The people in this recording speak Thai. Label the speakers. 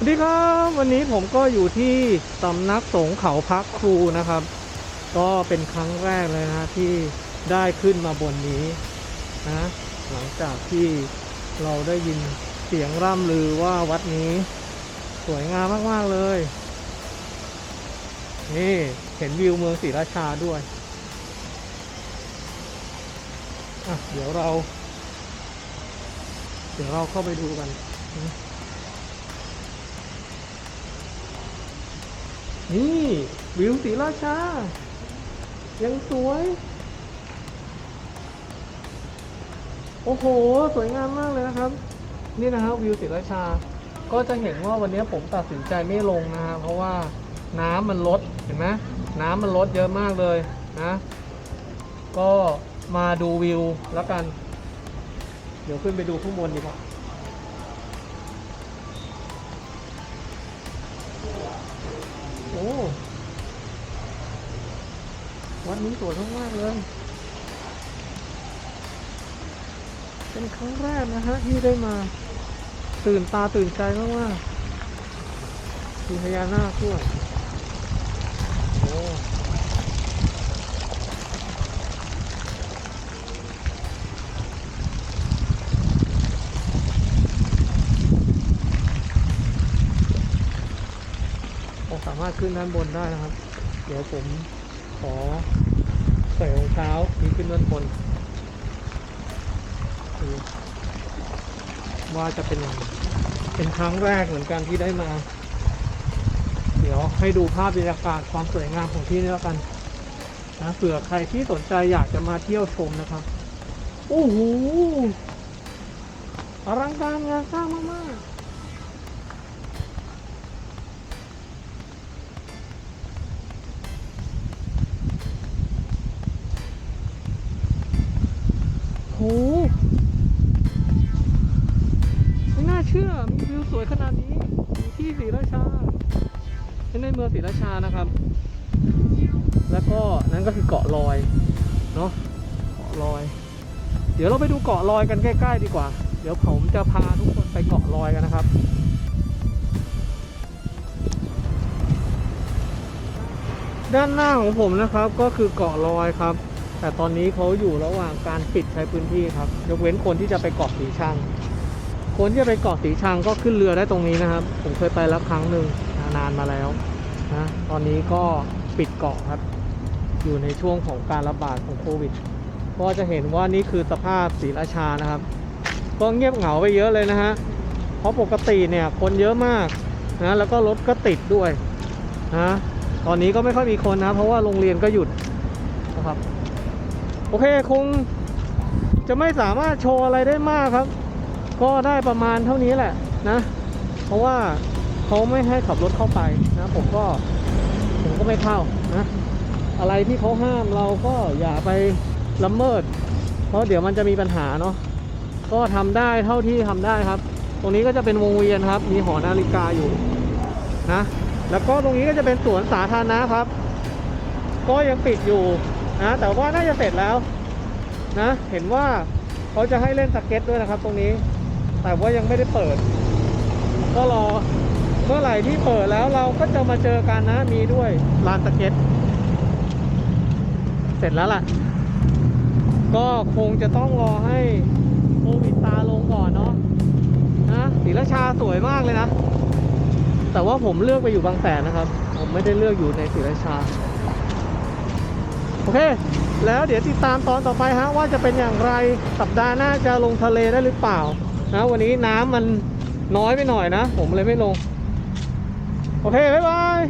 Speaker 1: สวัสดีครับวันนี้ผมก็อยู่ที่สำนักสงฆ์เขาพักครูนะครับ ก็เป็นครั้งแรกเลยนะที่ได้ขึ้นมาบนนี้นะหลังจากที่เราได้ยินเสียงร่ำลือว่าวัดนี้สวยงามมาก ๆ เลย นี่ เห็นวิวเมืองศรีราชาด้วยอะเดี๋ยวเรา เดี๋ยวเราเข้าไปดูกันนี่ นี่วิวศรีราชา ยังสวย โอ้โห สวยงามมากเลยนะครับ นี่นะครับวิวศรีราชา ก็จะเห็นว่าวันนี้ผมตัดสินใจไม่ลงนะฮะเพราะว่าน้ำมันลดเห็นไหมน้ำมันลดเยอะมากเลยนะ ก็มาดูวิวแล้วกัน เดี๋ยวขึ้นไปดูข้างบนดีกว่า วัดนี้สวยมากๆเลยเป็นครั้งแรกนะฮะที่ได้มา ตื่นตาตื่นใจมากๆมีพญานาคด้วยโอ้โอ้ สามารถขึ้นด้านบนได้นะครับ เดี๋ยวผมขอใส่รองเท้าที่ขึ้นด้านบนว่าจะเป็นยังไงเป็นครั้งแรกเหมือนกันที่ได้มา เดี๋ยวให้ดูภาพบรรยากาศความสวยงามของที่นี่แล้วกันนะเผื่อใครที่สนใจอยากจะมาเที่ยวชมนะครับ โอ้โหอลังการงานสร้างมาก หไม่น่าเชื่อ มีวิวสวยขนาดนี้อยู่ที่ศรีราชาในเมืองศรีราชานะครับ แล้วก็นั่นก็คือเกาะลอย เนาะเกาะลอย เดี๋ยวเราไปดูเกาะลอยกันใกล้ ๆ ดีกว่า เดี๋ยวผมจะพาทุกคนไปเกาะลอยกันนะครับด้านหน้าของผมนะครับก็คือเกาะลอยครับ แต่ตอนนี้เขาอยู่ระหว่างการปิดใช้พื้นที่ครับ ยกเว้นคนที่จะไปเกาะสีชัง คนที่จะไปเกาะสีชังก็ขึ้นเรือได้ตรงนี้นะครับ ผมเคยไปแล้วครั้งหนึ่งนานมาแล้วนะตอนนี้ก็ปิดเกาะครับ อยู่ในช่วงของการระบาดของโควิดก็จะเห็นว่านี่คือสภาพศรีราชานะครับ ก็เงียบเหงาไปเยอะเลยนะฮะเพราะปกติเนี่ยคนเยอะมากนะแล้วก็รถก็ติดด้วยนะตอนนี้ก็ไม่ค่อยมีคนนะ เพราะว่าโรงเรียนก็หยุดนะครับ โอเคคงจะไม่สามารถโชว์อะไรได้มากครับ ก็ได้ประมาณเท่านี้แหละนะ เพราะว่าเขาไม่ให้ขับรถเข้าไปนะ ผมก็ผมก็ไม่เข้านะ อะไรที่เขาห้ามเราก็อย่าไปละเมิด เพราะเดี๋ยวมันจะมีปัญหาเนาะก็ทำได้เท่าที่ทำได้ครับ ตรงนี้ก็จะเป็นวงเวียนครับ มีหอนาฬิกาอยู่นะ แล้วก็ตรงนี้ก็จะเป็นสวนสาธารณะครับ ก็ยังปิดอยู่ นะแต่ว่าน่าจะเสร็จแล้วนะเห็นว่าเขาจะให้เล่นสเก็ตด้วยนะครับ ตรงนี้ แต่ว่ายังไม่ได้เปิด ก็รอเมื่อไหร่ที่เปิดแล้วเราก็จะมาเจอกันนะมีด้วยลานสเก็ต เสร็จแล้วล่ะ ก็คงจะต้องรอให้โควิดตาลงก่อนเนาะนะศรีราชาสวยมากเลยนะ แต่ว่าผมเลือกไปอยู่บางแสนนะครับ ผมไม่ได้เลือกอยู่ในศรีราชา โอเค แล้วเดี๋ยวติดตามตอนต่อไปฮะว่าจะเป็นอย่างไรสัปดาห์หน้าจะลงทะเลได้หรือเปล่านะวันนี้น้ำมันน้อยไปหน่อยนะ ผมเลยไม่ลง โอเค บ๊ายบาย